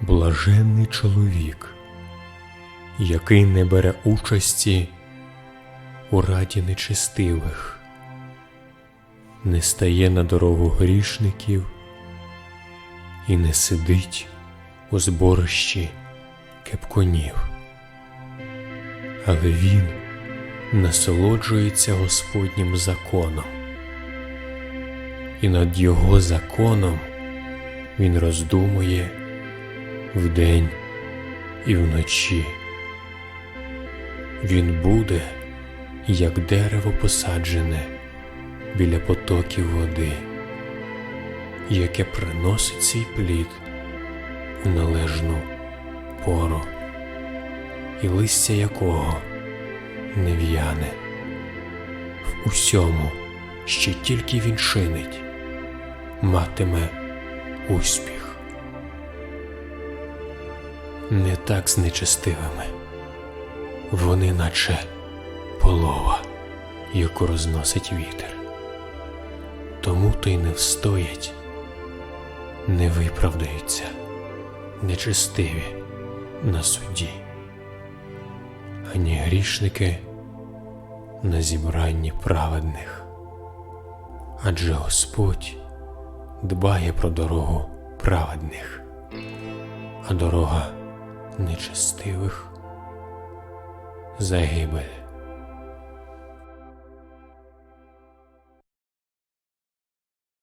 Блаженний чоловік, який не бере участі у раді нечестивих, не стає на дорогу грішників і не сидить у зборищі кепконів. Але він насолоджується Господнім законом, і над його законом він роздумує вдень і вночі. Він буде, як дерево посаджене біля потоків води, яке приносить свій плід у належну пору, і листя якого не в'яне. В усьому, що тільки він чинить, матиме успіх. Не так з нечестивими. Вони наче полова, яку розносить вітер. Тому то й не встоять, не виправдаються, нечестиві на суді, ані грішники на зібранні праведних. Адже Господь дбає про дорогу праведних, а дорога нечестивих загибель.